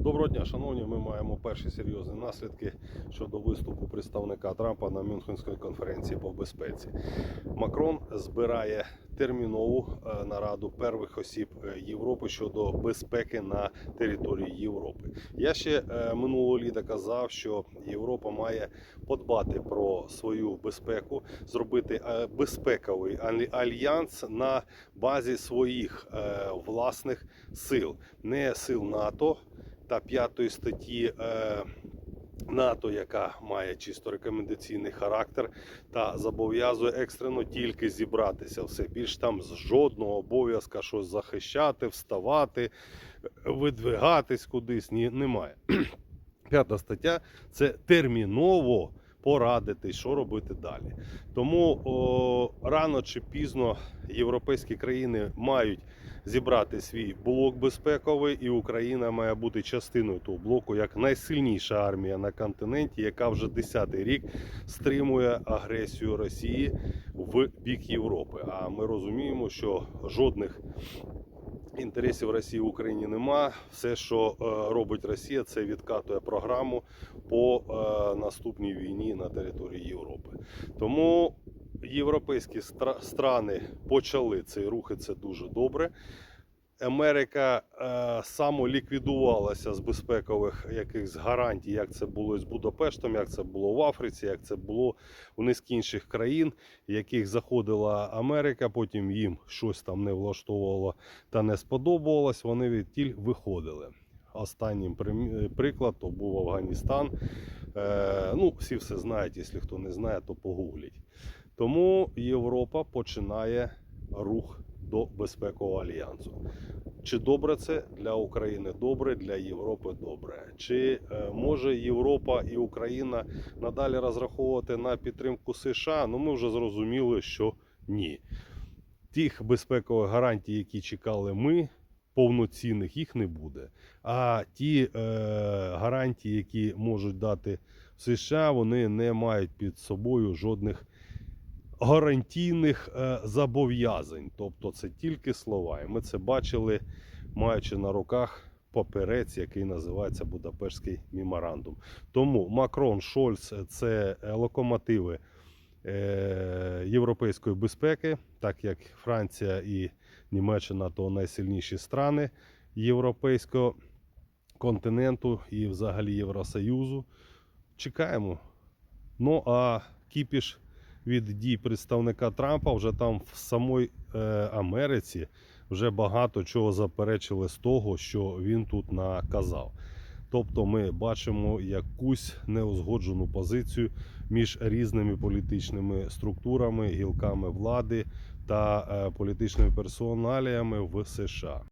Доброго дня, шановні. Ми маємо перші серйозні наслідки щодо виступу представника Трампа на Мюнхенській конференції по безпеці. Макрон збирає термінову е, нараду первих осіб е, Європи щодо безпеки на території Європи. Я ще е, минулого літа казав, що Європа має подбати про свою безпеку, зробити безпековий альянс на базі своїх власних сил, не сил НАТО та п'ятої статті е, НАТО, яка має чисто рекомендаційний характер та зобов'язує екстрено тільки зібратися. Все більш там з жодного обов'язка щось захищати, вставати, видвигатись кудись. Ні, немає. П'ята стаття це терміново порадити, що робити далі. Тому о, рано чи пізно європейські країни мають зібрати свій блок безпековий, і Україна має бути частиною того блоку як найсильніша армія на континенті, яка вже 10-й рік стримує агресію Росії в бік Європи. А ми розуміємо, що жодних інтересів Росії в Україні нема. Все, що е, робить Росія, це відкатує програму по е, наступній війні на території Європи. Тому європейські страни почали цей рух, і це дуже добре. Америка е, самоліквідувалася з безпекових якихось гарантій, як це було з Будапештом, як це було в Африці, як це було у низки інших країн, яких заходила Америка. Потім їм щось там не влаштовувало та не сподобалось. Вони відтіль виходили. Останнім приклад то був Афганістан. Е, ну, всі все знають, якщо хто не знає, то погугліть. Тому Європа починає рух до безпекового альянсу. Чи добре це для України? Добре, для Європи добре. Чи е, може Європа і Україна надалі розраховувати на підтримку США? Ну ми вже зрозуміли, що ні. Тих безпекових гарантій, які чекали ми, повноцінних їх не буде. А ті е, гарантії, які можуть дати США, вони не мають під собою жодних гарантійних е, зобов'язань. Тобто це тільки слова. І ми це бачили, маючи на руках паперець, який називається Будапештський меморандум. Тому Макрон, Шольц це е, локомотиви е, європейської безпеки, так як Франція і Німеччина то найсильніші страни європейського континенту і взагалі Євросоюзу. Чекаємо. Ну а кіпіш від дій представника Трампа вже там в самій е, Америці вже багато чого заперечили з того, що він тут наказав. Тобто ми бачимо якусь неузгоджену позицію між різними політичними структурами, гілками влади та е, політичними персоналіями в США.